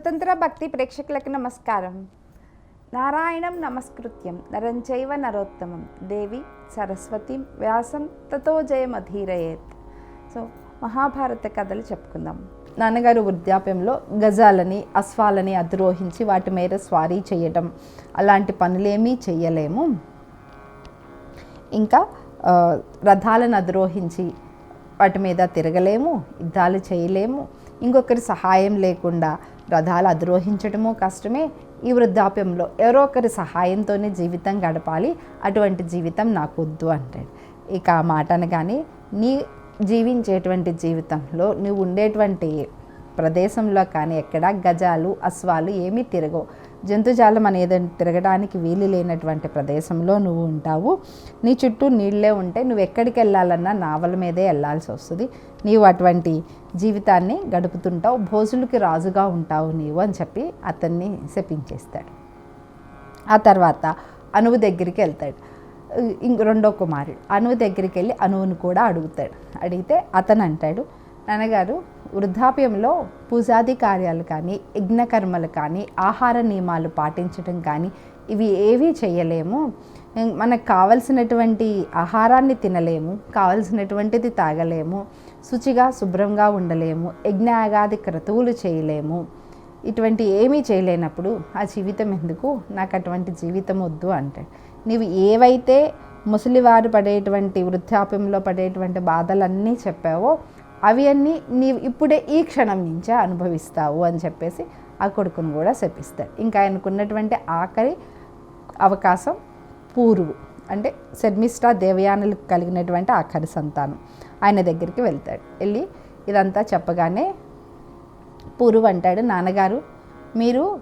స్వతంత్ర భక్తి ప్రేక్షకులకు నమస్కారం. నారాయణం నమస్కృత్యం నరంచైవ నరోత్తమం. దేవి సరస్వతి వ్యాసం తతో జయమధీరయేత్. సో మహాభారత కథలు చెప్పుకుందాం. నాన్నగారు వృద్ధాప్యంలో గజాలని అశ్వాలని అధిరోహించి వాటి మీద స్వారీ చేయటం. అలాంటి పనులేమీ చేయలేము ఇంకా రథాలను అధిరోహించి వాటి మీద తిరగలేము యుద్ధాలు చేయలేము. ఇంకొకరి సహాయం లేకుండా రథాలు అధిరోహించడము కష్టమే. ఈ వృద్ధాప్యంలో ఎవరో ఒకరి సహాయంతోనే జీవితం గడపాలి. అటువంటి జీవితం నాకు వద్దు అంటాడు. ఇక ఆ మాట అనగానే నీ జీవించేటువంటి జీవితంలో నువ్వు ఉండేటువంటి ప్రదేశంలో కానీ ఎక్కడ గజాలు అశ్వాలు ఏమీ తిరగవు. జంతుజాలం అనేది తిరగడానికి వీలు లేనటువంటి ప్రదేశంలో నువ్వు ఉంటావు. నీ చుట్టూ నీళ్ళే ఉంటే నువ్వు ఎక్కడికి వెళ్ళాలన్నా నావల మీదే వెళ్ళాల్సి వస్తుంది. నీవు అటువంటి జీవితాన్ని గడుపుతుంటావు. భోజులకి రాజుగా ఉంటావు నీవు అని చెప్పి అతన్ని శపించేస్తాడు. ఆ తర్వాత అనువు దగ్గరికి వెళ్తాడు. ఇంక రెండో కుమారుడు. అనువు దగ్గరికి వెళ్ళి అనువును కూడా అడుగుతాడు. అడిగితే అతను అంటాడు నాన్నగారు వృద్ధాప్యంలో పూజాది కార్యాలు కానీ యజ్ఞకర్మలు కానీ ఆహార నియమాలు పాటించడం కానీ ఇవి ఏవీ చేయలేము. మనకు కావలసినటువంటి ఆహారాన్ని తినలేము కావలసినటువంటిది తాగలేము శుచిగా శుభ్రంగా ఉండలేము యజ్ఞయాగాది క్రతువులు చేయలేము. ఇటువంటి ఏమీ చేయలేనప్పుడు ఆ జీవితం ఎందుకు? నాకు అటువంటి జీవితం వద్దు అంటే నీవు ఏవైతే ముసలివారు పడేటువంటి వృద్ధాప్యంలో పడేటువంటి బాధలన్నీ చెప్పావో అవి అన్నీ నీవు ఇప్పుడే ఈ క్షణం నుంచే అనుభవిస్తావు అని చెప్పేసి ఆ కొడుకును కూడా శపిస్తాడు. ఇంకా ఆయనకున్నటువంటి ఆఖరి అవకాశం పూర్వు. అంటే శర్మిష్ట దేవయానులకు కలిగినటువంటి ఆఖరి సంతానం ఆయన దగ్గరికి వెళ్తాడు. వెళ్ళి ఇదంతా చెప్పగానే పూర్వ అంటాడు నాన్నగారు మీరు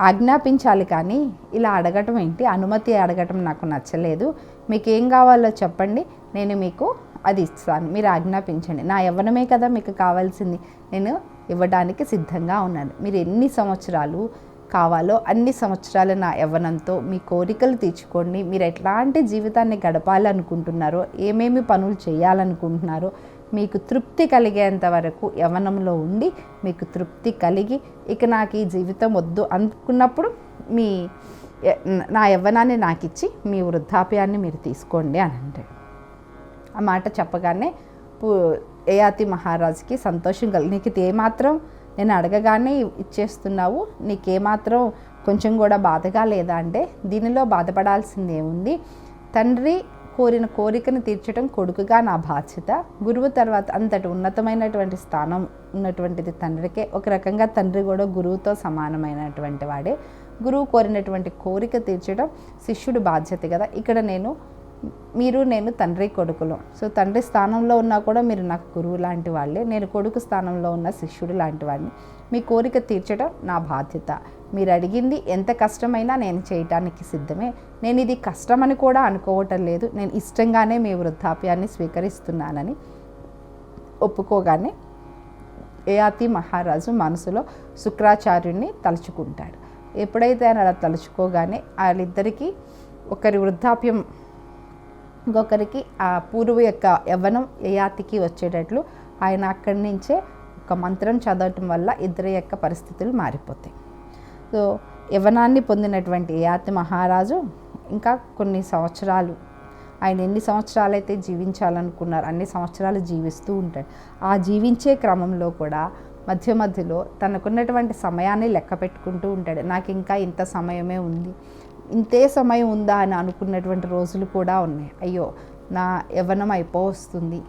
ఆజ్ఞాపించాలి కానీ ఇలా అడగటం ఏంటి? అనుమతి అడగటం నాకు నచ్చలేదు. మీకు ఏం కావాలో చెప్పండి. నేను మీకు అది ఇస్తాను మీరు ఆజ్ఞాపించండి. నా యవ్వనమే కదా మీకు కావాల్సింది. నేను ఇవ్వడానికి సిద్ధంగా ఉన్నాను. మీరు ఎన్ని సంవత్సరాలు కావాలో అన్ని సంవత్సరాలు నా యవ్వనంతో మీ కోరికలు తీర్చుకోండి. మీరు ఎట్లాంటి జీవితాన్ని గడపాలనుకుంటున్నారో ఏమేమి పనులు చేయాలనుకుంటున్నారో మీకు తృప్తి కలిగేంత వరకు యవ్వనంలో ఉండి మీకు తృప్తి కలిగి ఇక నాకు ఈ జీవితం వద్దు అనుకున్నప్పుడు మీ నా యవ్వనాన్ని నాకు ఇచ్చి మీ వృద్ధాప్యాన్ని మీరు తీసుకోండి అని అంటే ఆ మాట చెప్పగానే పు- యయాతి మహారాజుకి సంతోషం కలిగి నీకు ఇది ఏమాత్రం నేను అడగగానే ఇచ్చేస్తున్నావు నీకేమాత్రం కొంచెం కూడా బాధగా లేదా అంటే దీనిలో బాధపడాల్సింది ఏముంది తండ్రి కోరిన కోరికను తీర్చడం కొడుకుగా నా బాధ్యత. గురువు తర్వాత అంతటి ఉన్నతమైనటువంటి స్థానం ఉన్నటువంటిది తండ్రికే. ఒక రకంగా తండ్రి కూడా గురువుతో సమానమైనటువంటి వాడే. గురువు కోరినటువంటి కోరిక తీర్చడం శిష్యుడు బాధ్యత కదా. ఇక్కడ నేను మీరు నేను తండ్రి కొడుకులు. సో తండ్రి స్థానంలో ఉన్నా కూడా మీరు నాకు గురువు లాంటి వాళ్ళే. నేను కొడుకు స్థానంలో ఉన్న శిష్యుడు లాంటి వాడిని. మీ కోరిక తీర్చడం నా బాధ్యత. మీరు అడిగింది ఎంత కష్టమైనా నేను చేయటానికి సిద్ధమే. నేను ఇది కష్టమని కూడా అనుకోవటం లేదు. నేను ఇష్టంగానే మీ వృద్ధాప్యాన్ని స్వీకరిస్తున్నానని ఒప్పుకోగానే ఏయాతి మహారాజు మనసులో శుక్రాచార్యుడిని తలుచుకుంటాడు. ఎప్పుడైతే ఆయన అలా తలుచుకోగానే వాళ్ళిద్దరికీ ఒకరి వృద్ధాప్యం ఇంకొకరికి ఆ పూర్వ యొక్క యవ్వనం యయాతికి వచ్చేటట్లు ఆయన అక్కడి నుంచే ఒక మంత్రం చదవటం వల్ల ఇద్దరి యొక్క పరిస్థితులు మారిపోతాయి. సో యవ్వనాన్ని పొందినటువంటి యయాతి మహారాజు ఇంకా కొన్ని సంవత్సరాలు ఆయన ఎన్ని సంవత్సరాలు అయితే జీవించాలనుకున్నారు అన్ని సంవత్సరాలు జీవిస్తూ ఉంటాడు. ఆ జీవించే క్రమంలో కూడా మధ్య మధ్యలో తనకున్నటువంటి సమయాన్ని లెక్క పెట్టుకుంటూ ఉంటాడు. నాకు ఇంకా ఇంత సమయమే ఉంది. ఇంతే సమయం ఉందా అని అనుకున్నటువంటి రోజులు కూడా ఉన్నాయి. అయ్యో నా యవ్వనం అయిపోవస్తుంది.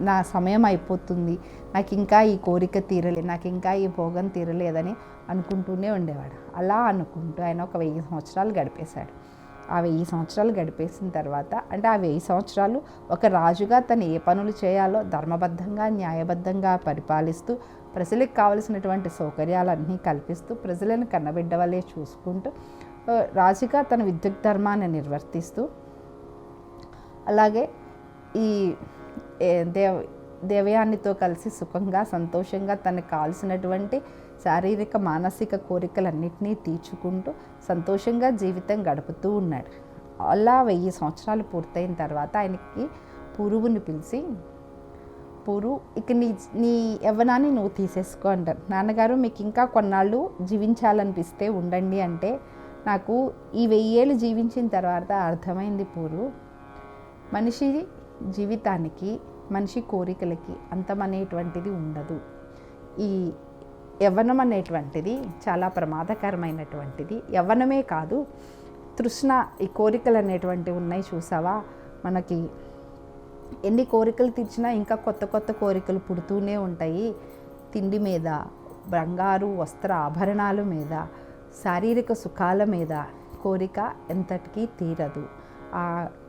నా సమయం అయిపోతుంది. నాకు ఇంకా ఈ కోరిక తీరలేదు నాకు ఇంకా ఈ భోగం తీరలేదని అనుకుంటూనే ఉండేవాడు. అలా అనుకుంటూ ఆయన ఒక వెయ్యి సంవత్సరాలు గడిపేశాడు. ఆ వెయ్యి సంవత్సరాలు గడిపేసిన తర్వాత అంటే ఆ వెయ్యి సంవత్సరాలు ఒక రాజుగా తను ఏ పనులు చేయాలో ధర్మబద్ధంగా న్యాయబద్ధంగా పరిపాలిస్తూ ప్రజలకు కావలసినటువంటి సౌకర్యాలన్నీ కల్పిస్తూ ప్రజలను కన్నబిడ్డ వల్లే చూసుకుంటూ రాజుగా తన విద్యుత్ ధర్మాన్ని నిర్వర్తిస్తూ అలాగే ఈ దేవ దేవయానితో కలిసి సుఖంగా సంతోషంగా తనకు కావాల్సినటువంటి శారీరక మానసిక కోరికలన్నింటినీ తీర్చుకుంటూ సంతోషంగా జీవితం గడుపుతూ ఉన్నాడు. అలా వెయ్యి సంవత్సరాలు పూర్తయిన తర్వాత ఆయనకి పురువుని పిలిచి పూరు ఇక నీ నీ యవ్వనాన్ని నువ్వు తీసేసుకో అంటారు. నాన్నగారు మీకు ఇంకా కొన్నాళ్ళు జీవించాలనిపిస్తే ఉండండి అంటే నాకు ఈ వెయ్యేళ్ళు జీవించిన తర్వాత అర్థమైంది పూరు మనిషి జీవితానికి మనిషి కోరికలకి అంతమనేటువంటిది ఉండదు. ఈ యవ్వనం అనేటువంటిది చాలా ప్రమాదకరమైనటువంటిది. యవ్వనమే కాదు తృష్ణ ఈ కోరికలు అనేటువంటివి ఉన్నాయి చూసావా? మనకి ఎన్ని కోరికలు తీర్చినా ఇంకా కొత్త కొత్త కోరికలు పుడుతూనే ఉంటాయి. తిండి మీద బంగారు వస్త్ర ఆభరణాల మీద శారీరక సుఖాల మీద కోరిక ఎంతటికీ తీరదు.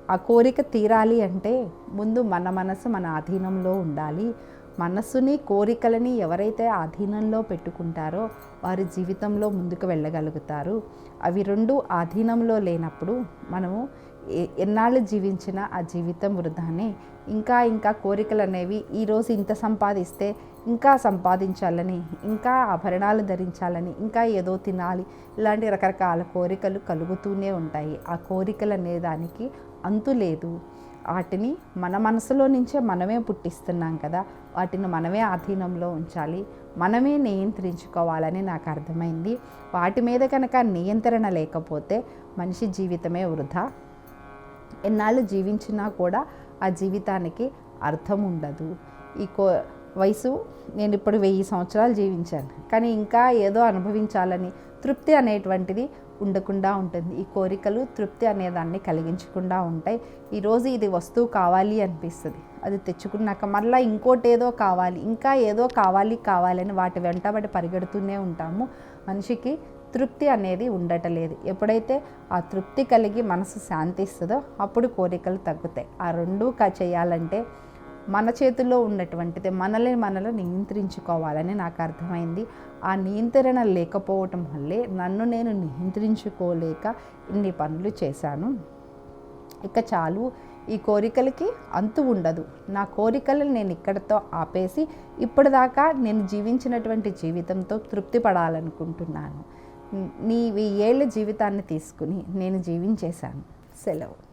ఆ కోరిక తీరాలి అంటే ముందు మన మనసు మన ఆధీనంలో ఉండాలి. మనస్సుని కోరికలని ఎవరైతే ఆధీనంలో పెట్టుకుంటారో వారి జీవితంలో ముందుకు వెళ్ళగలుగుతారు. అవి రెండు ఆధీనంలో లేనప్పుడు మనము ఎన్నాళ్ళు జీవించినా ఆ జీవితం వృధానే. ఇంకా ఇంకా కోరికలు అనేవి ఈరోజు ఇంత సంపాదిస్తే ఇంకా సంపాదించాలని ఇంకా ఆభరణాలు ధరించాలని ఇంకా ఏదో తినాలి ఇలాంటి రకరకాల కోరికలు కలుగుతూనే ఉంటాయి. ఆ కోరికలు అనే దానికి అంతు లేదు. వాటిని మన మనసులో నుంచే మనమే పుట్టిస్తున్నాం కదా. వాటిని మనమే ఆధీనంలో ఉంచాలి. మనమే నియంత్రించుకోవాలని నాకు అర్థమైంది. వాటి మీద కనుక నియంత్రణ లేకపోతే మనిషి జీవితమే వృధా. ఎన్నాళ్ళు జీవించినా కూడా ఆ జీవితానికి అర్థం ఉండదు. ఈ కో వయసు నేను ఇప్పుడు వెయ్యి సంవత్సరాలు జీవించాను. కానీ ఇంకా ఏదో అనుభవించాలని తృప్తి అనేటువంటిది ఉండకుండా ఉంటుంది. ఈ కోరికలు తృప్తి అనేదాన్ని కలిగించకుండా ఉంటాయి. ఈరోజు ఇది వస్తువు కావాలి అనిపిస్తుంది. అది తెచ్చుకున్నాక మళ్ళీ ఇంకోటి ఏదో కావాలి ఇంకా ఏదో కావాలి కావాలని వాటి వెంటబడి పరిగెడుతూనే ఉంటాము. మనిషికి తృప్తి అనేది ఉండటలేదు. ఎప్పుడైతే ఆ తృప్తి కలిగి మనసు శాంతిస్తుందో అప్పుడు కోరికలు తగ్గుతాయి. ఆ రెండూ క చేయాలంటే మన చేతుల్లో ఉన్నటువంటిది మనల్ని మనలో నియంత్రించుకోవాలని నాకు అర్థమైంది. ఆ నియంత్రణ లేకపోవటం వల్లే నన్ను నేను నియంత్రించుకోలేక ఇన్ని పనులు చేశాను. ఇక చాలు ఈ కోరికలకి అంతు ఉండదు. నా కోరికలను నేను ఇక్కడితో ఆపేసి ఇప్పటిదాకా నేను జీవించినటువంటి జీవితంతో తృప్తి పడాలనుకుంటున్నాను. నీ ఏళ్ళ జీవితాన్ని తీసుకుని నేను జీవించేశాను. సెలవు.